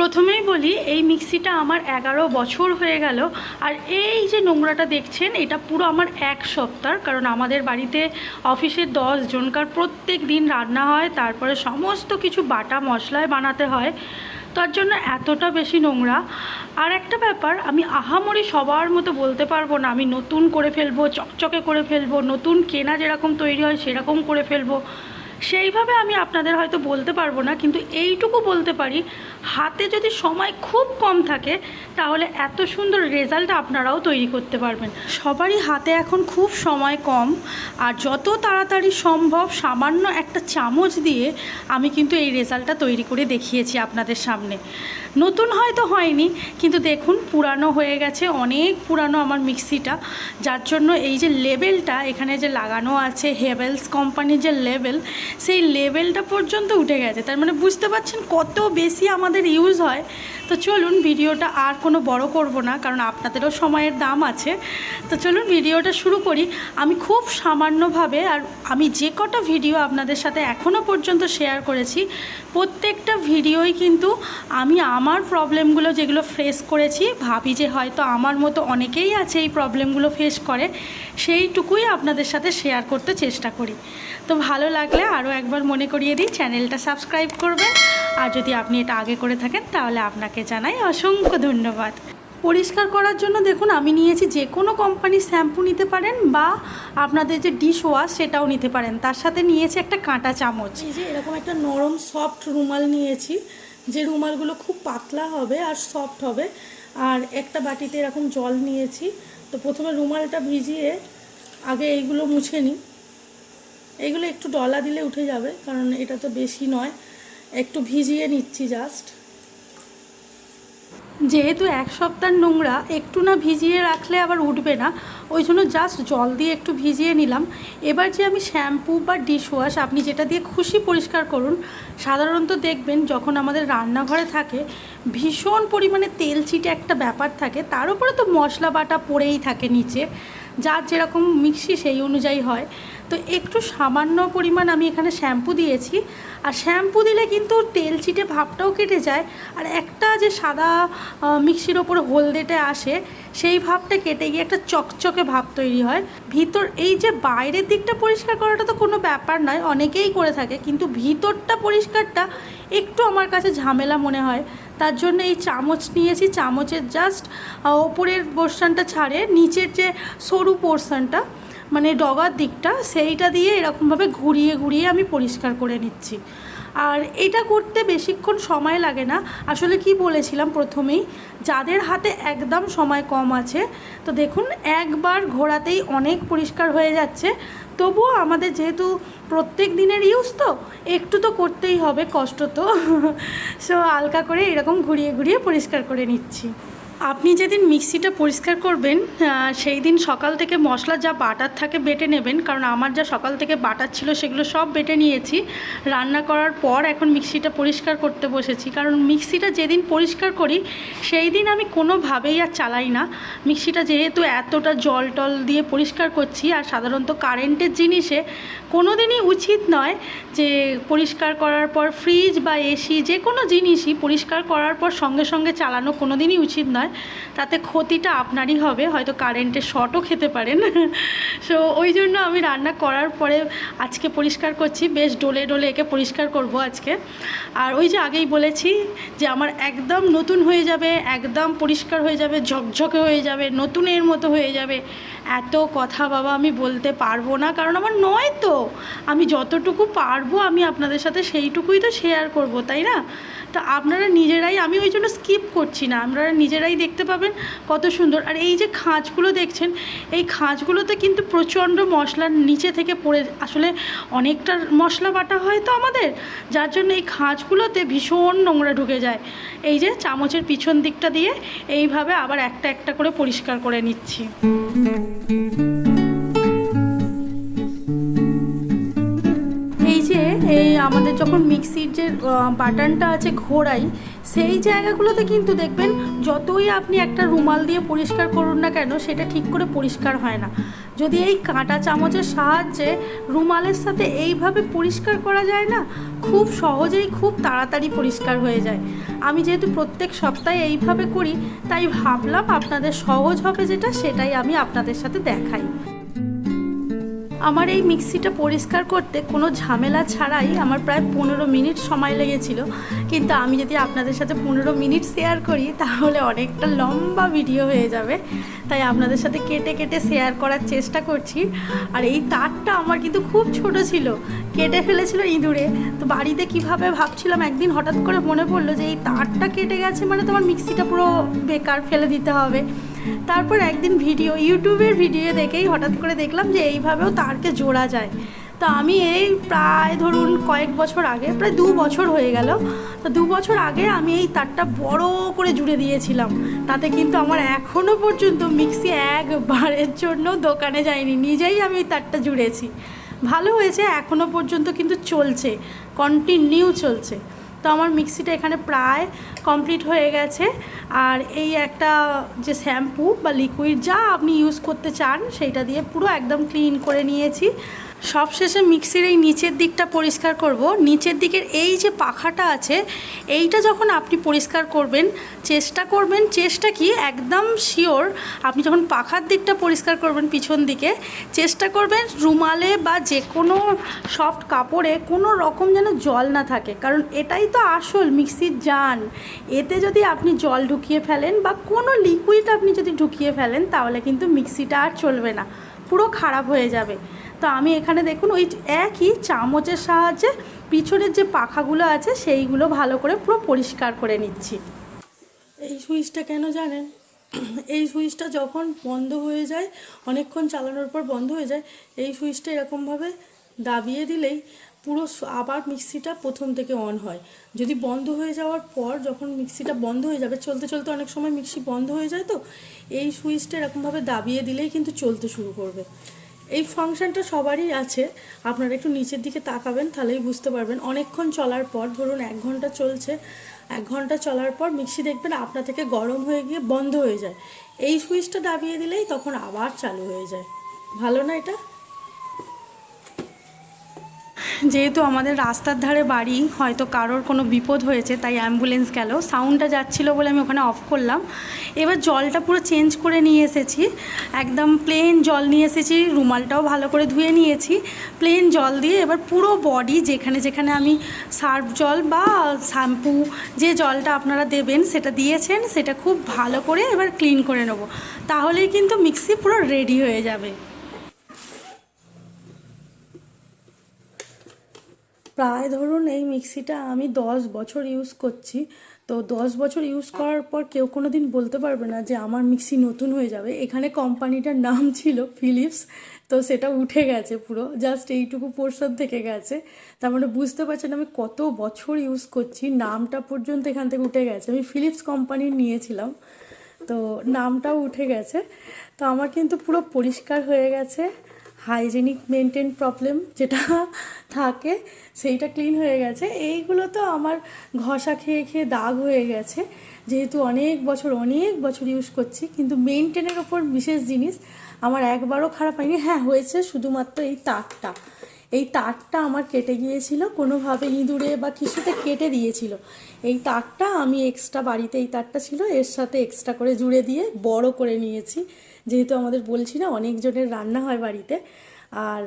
প্রথমেই বলি, এই মিক্সিটা আমার এগারো বছর হয়ে গেল, আর এই যে নোংরাটা দেখছেন, এটা পুরো আমার এক সপ্তাহ, কারণ আমাদের বাড়িতে অফিসের দশ জনকার প্রত্যেক দিন রান্না হয়, তারপরে সমস্ত কিছু বাটা মশলায় বানাতে হয়, তার জন্য এতটা বেশি নোংরা। আর একটা ব্যাপার, আমি আহামরি সবার মতো বলতে পারব না, আমি নতুন করে ফেলব, চকচকে করে ফেলব, নতুন কেনা যেরকম তৈরি হয় সেরকম করে ফেলব, সেইভাবে আমি আপনাদের হয়তো বলতে পারব না, কিন্তু এইটুকু বলতে পারি হাতে যদি সময় খুব কম থাকে, তাহলে এত সুন্দর রেজাল্ট আপনারাও তৈরি করতে পারবেন। সবারই হাতে এখন খুব সময় কম, আর যত তাড়াতাড়ি সম্ভব সামান্য একটা চামচ দিয়ে আমি কিন্তু এই রেজাল্টটা তৈরি করে দেখিয়েছি আপনাদের সামনে। নতুন হয়তো হয়নি, কিন্তু দেখুন পুরানো হয়ে গেছে, অনেক পুরানো আমার মিক্সিটা। যার জন্য এই যে লেবেলটা এখানে যে লাগানো আছে হেভেলস কোম্পানির যে লেবেল সেই লেবেলটা পর্যন্ত উঠে গেছে। তার মানে বুঝতে পারছেন কত বেশি আমাদের ইউজ হয়, তো চলুন ভিডিওটা আর কোনো বড় করব না, কারণ আপনাদেরও সময়ের দাম আছে। তো চলুন ভিডিওটা শুরু করি। আমি খুব সামান্যভাবে আর আমি যে কটা ভিডিও আপনাদের সাথে এখনও পর্যন্ত শেয়ার করেছি, প্রত্যেকটা ভিডিওই কিন্তু আমি আমার প্রবলেমগুলো যেগুলো ফেস করেছি, ভাবি যে হয়তো আমার মতো অনেকেই আছে এই প্রবলেমগুলো ফেস করে, সেইটুকুই আপনাদের সাথে শেয়ার করতে চেষ্টা করি। তো ভালো লাগলে আরও একবার মনে করিয়ে দিই চ্যানেলটা সাবস্ক্রাইব করবেন আর যদি আপনি এটা আগে করে থাকেন, তাহলে আপনাকে জানাই অসংখ্য ধন্যবাদ। পরিষ্কার করার জন্য দেখুন, আমি নিয়েছি যে কোনো কোম্পানির শ্যাম্পু নিতে পারেন বা আপনাদের যে ডিশ ওয়াশ সেটাও নিতে পারেন। তার সাথে নিয়েছি একটা কাঁটা চামচ। এই যে এরকম একটা নরম সফট রুমাল নিয়েছি, যে রুমালগুলো খুব পাতলা হবে আর সফট হবে, আর একটা বাটিতে এরকম জল নিয়েছি। তো প্রথমে রুমালটা ভিজিয়ে আগে এইগুলো মুছে নিই। এইগুলো একটু ডলা দিলে উঠে যাবে, কারণ এটা তো বেশি নয়। একটু ভিজিয়ে নিচ্ছি জাস্ট যেহেতু এক সপ্তাহ নোংরা, একটু না ভিজিয়ে রাখলে আবার উঠবে না। ওই জন্য জাস্ট জল দিয়ে একটু ভিজিয়ে নিলাম। এবার যে আমি শ্যাম্পু বা ডিশওয়াশ আপনি যেটা দিয়ে খুশি পরিষ্কার করুন, সাধারণত দেখবেন যখন আমাদের রান্নাঘরে থাকে, ভীষণ পরিমাণে তেল চিটে একটা ব্যাপার থাকে, তার উপরে তো মশলা বাটা পড়েই থাকে নিচে। যার যেরকম মিক্সি সেই অনুযায়ী হয়। তো একটু সামান্য পরিমাণ আমি এখানে শ্যাম্পু দিয়েছি। আর শ্যাম্পু দিলে কিন্তু তেল চিটে ভাবটাও কেটে যায়। আর একটা যে সাদা মিক্সির ওপর হলদেটে আসে, সেই ভাবটা কেটে গিয়ে একটা চকচকে ভাব তৈরি হয়। ভিতর, এই যে বাইরের দিকটা পরিষ্কার করাটা তো কোনো ব্যাপার নয়, অনেকেই করে থাকে। কিন্তু ভিতরটা পরিষ্কারটা একটু আমার কাছে ঝামেলা মনে হয়। তার জন্য এই চামচ নিয়েছি, চামচের জাস্ট ওপরের পোর্শনটা ছাড়ে, নিচের যে সরু পোর্শনটা মানে ডগার দিকটা, সেইটা দিয়ে এরকমভাবে ঘুরিয়ে ঘুরিয়ে আমি পরিষ্কার করে নিচ্ছি। আর এটা করতে বেশিক্ষণ সময় লাগে না। আসলে কি বলেছিলাম প্রথমেই, যাদের হাতে একদম সময় কম আছে, তো দেখুন, একবার ঘোরাতেই অনেক পরিষ্কার হয়ে যাচ্ছে। তবুও আমাদের যেহেতু প্রত্যেক দিনের ইউজ তো, একটু তো করতেই হবে, কষ্ট তো। সো হালকা করে এরকম ঘুরিয়ে ঘুরিয়ে পরিষ্কার করে নিচ্ছি। আপনি যেদিন মিক্সিটা পরিষ্কার করবেন সেই দিন সকাল থেকে মশলা যা বাটার থাকে বেটে নেবেন, কারণ আমার যা সকাল থেকে বাটার ছিল সেগুলো সব বেটে নিয়েছি। রান্না করার পর এখন মিক্সিটা পরিষ্কার করতে বসেছি, কারণ মিক্সিটা যেদিন পরিষ্কার করি, সেই দিন আমি কোনোভাবেই আর চালাই না। মিক্সিটা যেহেতু এতটা জল টল দিয়ে পরিষ্কার করছি, আর সাধারণত কারেন্টের জিনিসে কোনো দিনই উচিত নয় যে পরিষ্কার করার পর ফ্রিজ বা এসি যে কোনো জিনিসই পরিষ্কার করার পর সঙ্গে সঙ্গে চালানো কোনো দিনই উচিত নয়। তাতে ক্ষতিটা আপনারই হবে, হয়তো কারেন্টের শর্টও খেতে পারেন। সো ওই জন্য আমি রান্না করার পরে আজকে পরিষ্কার করছি, বেশ ডোলে ডোলে একে পরিষ্কার করব আজকে। আর ওই যে আগেই বলেছি যে আমার একদম নতুন হয়ে যাবে, একদম পরিষ্কার হয়ে যাবে, ঝকঝকে হয়ে যাবে, নতুনের মতো হয়ে যাবে। এত কথা বাবা, আমি বলতে পারব না। কারণ আমার নয় তো। আমি যতটুকু পারব, আমি আপনাদের সাথে সেইটুকুই তো শেয়ার করব, তাই না? তো আপনারা নিজেরাই, আমি ওই জন্য স্কিপ করছি না। আপনারা নিজেরাই দেখতে পাবেন কত সুন্দর। আর এই যে খাঁজগুলো দেখছেন, এই খাঁজগুলোতে কিন্তু প্রচণ্ড মশলার নিচে থেকে পড়ে, আসলে অনেকটা মশলা বাটা হয় তো আমাদের। যার জন্য এই খাঁজগুলোতে ভীষণ নোংরা ঢুকে যায়। এই যে চামচের পিছন দিকটা দিয়ে, এইভাবে আবার একটা একটা করে পরিষ্কার করে নিচ্ছি। এই যে, এই আমাদের যখন মিক্সির যে বাটনটা আছে ঘোড়াই সেই জায়গাগুলোতে কিন্তু দেখবেন যতই আপনি একটা রুমাল দিয়ে পরিষ্কার করুন না কেন, সেটা ঠিক করে পরিষ্কার হয় না। যদি এই কাঁটা চামচের সাহায্যে রুমালের সাথে এইভাবে পরিষ্কার করা যায় না খুব সহজেই খুব তাড়াতাড়ি পরিষ্কার হয়ে যায়। আমি যেহেতু প্রত্যেক সপ্তাহে এইভাবে করি, তাই ভাবলাম আপনাদের সহজ হবে যেটা, সেটাই আমি আপনাদের সাথে দেখাই। আমার এই মিক্সিটা পরিষ্কার করতে কোনো ঝামেলা ছাড়াই আমার প্রায় পনেরো মিনিট সময় লেগেছিল। কিন্তু আমি যদি আপনাদের সাথে পনেরো মিনিট শেয়ার করি, তাহলে অনেকটা লম্বা ভিডিও হয়ে যাবে। তাই আপনাদের সাথে কেটে কেটে শেয়ার করার চেষ্টা করছি। আর এই তারটা আমার কিন্তু খুব ছোট ছিল। কেটে ফেলেছিল ইঁদুরে। তো বাড়িতে কীভাবে ভাবছিলাম একদিন হঠাৎ করে মনে পড়ল যে এই তারটা কেটে গেছে মানে তোমার মিক্সিটা পুরো বেকার ফেলে দিতে হবে। তারপর একদিন ভিডিও, ইউটিউবের ভিডিও দেখেই হঠাৎ করে দেখলাম যে এইভাবেও তারকে জোড়া যায়। তো আমি এই প্রায় ধরুন কয়েক বছর আগে, প্রায় দু বছর হয়ে গেল, তো দু বছর আগে আমি এই তারটা বড় করে জুড়ে দিয়েছিলাম। তাতে কিন্তু আমার এখনও পর্যন্ত মিক্সি একবারের জন্য দোকানে যায়নি, নিজেই আমি এই তারটা জুড়েছি। ভালো হয়েছে এখনও পর্যন্ত কিন্তু চলছে কন্টিনিউ চলছে। তো আমার মিক্সিটা এখানে প্রায় কমপ্লিট হয়ে গেছে। আর এই একটা যে শ্যাম্পু বা লিকুইড যা আপনি ইউজ করতে চান, সেইটা দিয়ে পুরো একদম ক্লিন করে নিয়েছি। সবশেষে মিক্সির এই নিচের দিকটা পরিষ্কার করব। নিচের দিকের এই যে পাখাটা আছে, এইটা যখন আপনি পরিষ্কার করবেন, চেষ্টা করবেন, চেষ্টা কি একদম শিওর আপনি যখন পাখার দিকটা পরিষ্কার করবেন পিছন দিকে, চেষ্টা করবেন রুমালে বা যে কোনো সফট কাপড়ে কোনো রকম যেন জল না থাকে। কারণ এটাই তো আসল মিক্সির জান, এতে যদি আপনি জল ঢুকিয়ে ফেলেন বা কোনো লিকুইড আপনি যদি ঢুকিয়ে ফেলেন, তাহলে কিন্তু মিক্সিটা আর চলবে না, পুরো খারাপ হয়ে যাবে। তো আমি এখানে দেখুন, ওই একই চামচের সাহায্যে পিছনের যে পাখাগুলো আছে, সেইগুলো ভালো করে পুরো পরিষ্কার করে নিচ্ছি। এই সুইচটা কেন জানেন? এই সুইচটা যখন বন্ধ হয়ে যায়, অনেকক্ষণ চালানোর পর বন্ধ হয়ে যায়, এই সুইচটা এরকমভাবে দাবিয়ে দিলেই পুরো আবার মিক্সিটা প্রথম থেকে অন হয়। যদি বন্ধ হয়ে যাওয়ার পর যখন মিক্সিটা বন্ধ হয়ে যাবে, চলতে চলতে অনেক সময় মিক্সি বন্ধ হয়ে যায় তো, এই সুইচটা এরকমভাবে দাবিয়ে দিলেই কিন্তু চলতে শুরু করবে। এই ফাংশনটা সবারই আছে। আপনারা একটু নিচের দিকে তাকাবেন, তাহলেই বুঝতে পারবেন। অনেকক্ষণ চলার পর, ধরুন এক ঘণ্টা চলছে, এক ঘণ্টা চলার পর মিক্সি দেখবেন আপনা থেকে গরম হয়ে গিয়ে বন্ধ হয়ে যায়। এই সুইচটা দাবিয়ে দিলেই তখন আবার চালু হয়ে যায়। ভালো না এটা? যেহেতু আমাদের রাস্তার ধারে বাড়ি, হয়তো কারোর কোনো বিপদ হয়েছে, তাই অ্যাম্বুলেন্স গেল। সাউন্ডটা যাচ্ছিল বলে আমি ওখানে অফ করলাম। এবার জলটা পুরো চেঞ্জ করে নিয়ে এসেছি। একদম প্লেন জল নিয়ে এসেছি, রুমালটাও ভালো করে ধুয়ে নিয়েছি। প্লেন জল দিয়ে এবার পুরো বডি যেখানে যেখানে আমি সার্ফ জল বা শ্যাম্পু যে জলটা আপনারা দেবেন, সেটা দিয়েছেন, সেটা খুব ভালো করে এবার ক্লিন করে নেব। তাহলেই কিন্তু মিক্সি পুরো রেডি হয়ে যাবে। প্রায় ধরুন এই মিক্সিটা আমি দশ বছর ইউজ করছি। তো দশ বছর ইউজ করার পর কেউ কোনো দিন বলতে পারবে না যে আমার মিক্সি নতুন হয়ে যাবে। এখানে কোম্পানিটার নাম ছিল ফিলিপস তো সেটা উঠে গেছে পুরো। জাস্ট এইটুকু পোর্শন থেকে গেছে। তার মানে বুঝতে পারছেন আমি কত বছর ইউজ করছি, নামটা পর্যন্ত এখান থেকে উঠে গেছে। আমি ফিলিপস কোম্পানির নিয়েছিলাম, তো নামটাও উঠে গেছে। তো আমার কিন্তু পুরো পরিষ্কার হয়ে গেছে। হাইজেনিক মেনটেন প্রবলেম যেটা থাকে, সেইটা ক্লিন হয়ে গেছে। এইগুলো তো আমার ঘষা খেয়ে খেয়ে দাগ হয়ে গেছে। যেহেতু অনেক বছর অনেক বছর ইউজ করছি, কিন্তু মেনটেনের ওপর বিশেষ জিনিস আমার একবারও খারাপ হয়নি। হ্যাঁ হয়েছে শুধুমাত্র এই তারটা এই তারটা আমার কেটে গিয়েছিল, কোনোভাবে ইঁদুরে বা কিছুতে কেটে দিয়েছিল। এই তারটা আমি এক্সট্রা বাড়িতে, এই তারটা ছিল, এর সাথে এক্সট্রা করে জুড়ে দিয়ে বড় করে নিয়েছি। যেহেতু আমাদের বলছি না, অনেকজনের রান্না হয় বাড়িতে, আর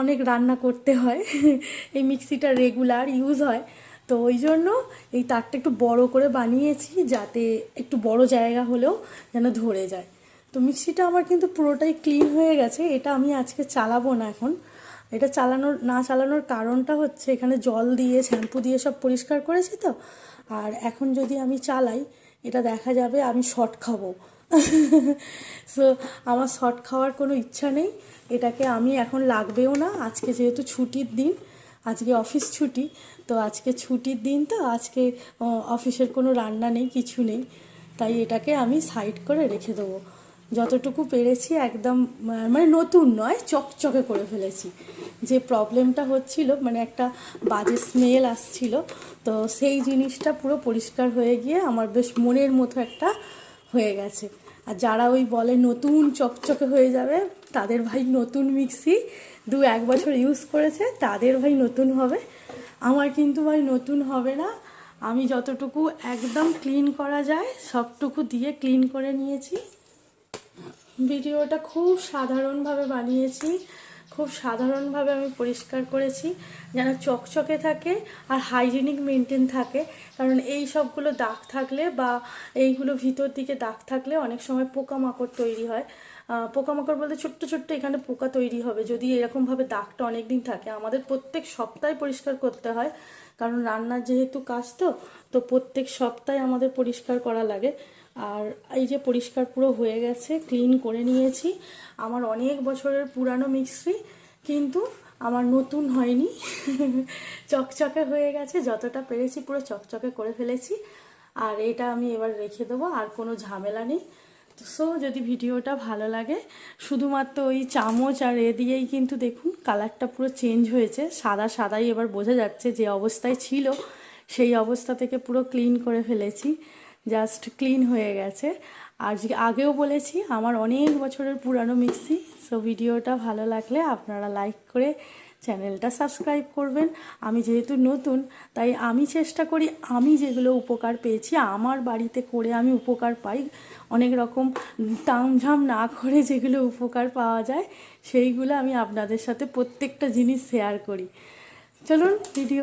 অনেক রান্না করতে হয়। এই মিক্সিটা রেগুলার ইউজ হয়। তো ওই জন্য এই তারটা একটু বড় করে বানিয়েছি, যাতে একটু বড় জায়গা হলেও যেন ধরে যায়। তো মিক্সিটা আমার কিন্তু পুরোটাই ক্লিন হয়ে গেছে, এটা আমি আজকে চালাবো না এখন। এটা চালানোর, না চালানোর কারণটা হচ্ছে এখানে জল দিয়ে, শ্যাম্পু দিয়ে সব পরিষ্কার করেছি তো। আর এখন যদি আমি চালাই, এটা দেখা যাবে আমি শর্ট খাব। সো আমার শর্ট খাওয়ার কোনো ইচ্ছা নেই। এটাকে আমি এখন লাগবেও না। আজকে যেহেতু ছুটির দিন, আজকে অফিস ছুটি, তো আজকে ছুটির দিন তো আজকে অফিসের কোনো রান্না নেই, কিছু নেই। তাই এটাকে আমি সাইড করে রেখে দেবো। যতটুকু পেরেছি একদম মানে নতুন নয়, চকচকে করে ফেলেছি। যে প্রবলেমটা হচ্ছিল মানে একটা বাজে স্মেল আসছিল, তো সেই জিনিসটা পুরো পরিষ্কার হয়ে গিয়ে আমার বেশ মনের মতো একটা হয়ে গেছে। আর যারা ওই বলে নতুন চকচকে হয়ে যাবে, তাদের ভাই নতুন মিক্সি দু এক বছর ইউজ করেছে, তাদের ভাই নতুন হবে। আমার কিন্তু ভাই নতুন হবে না। আমি যতটুকু একদম ক্লিন করা যায়, সবটুকু দিয়ে ক্লিন করে নিয়েছি। ভিডিওটা খুব সাধারণভাবে বানিয়েছি। খুব সাধারণভাবে আমি পরিষ্কার করেছি। যেন চকচকে থাকে আর হাইজিনিক মেনটেন থাকে। কারণ এই সবগুলো দাগ থাকলে বা এইগুলো ভিতর দিকে দাগ থাকলে অনেক সময় পোকামাকড় তৈরি হয়। পোকামাকড় বলতে ছোট্ট ছোট্ট এখানে পোকা তৈরি হবে। যদি এরকমভাবে দাগটা অনেক দিন থাকে, আমাদের প্রত্যেক সপ্তাহে পরিষ্কার করতে হয়। কারণ রান্নার যেহেতু কাজ তো তো প্রত্যেক সপ্তাহে আমাদের পরিষ্কার করা লাগে। আর এই যে পরিষ্কার পুরো হয়ে গেছে ক্লিন করে নিয়েছি। আমার অনেক বছরের পুরানো মিক্সি কিন্তু আমার নতুন হয়নি। চকচকে হয়ে গেছে, যতটা পেরেছি পুরো চকচকে করে ফেলেছি। আর এটা আমি এবার রেখে দেবো, আর কোনো ঝামেলা নেই। সো যদি ভিডিওটা ভালো লাগে, শুধুমাত্র ওই চামচ আর এ দিয়েই কিন্তু দেখুন কালারটা পুরো চেঞ্জ হয়েছে। সাদা সাদাই এবার বোঝা যাচ্ছে যে অবস্থায় ছিল। সেই অবস্থা থেকে পুরো ক্লিন করে ফেলেছি। জাস্ট ক্লিন হয়ে গেছে। আর আগেও বলেছি, আমার অনেক বছরের পুরানো মিক্সি সো ভিডিওটা ভালো লাগলে আপনারা লাইক করে চ্যানেলটা সাবস্ক্রাইব করবেন। আমি যেহেতু নতুন, তাই আমি চেষ্টা করি, আমি যেগুলো উপকার পেয়েছি, আমার বাড়িতে করে আমি উপকার পাই। অনেক রকম তামঝাম না করে যেগুলো উপকার পাওয়া যায়, সেইগুলো আমি আপনাদের সাথে প্রত্যেকটা জিনিস শেয়ার করি। চলুন ভিডিও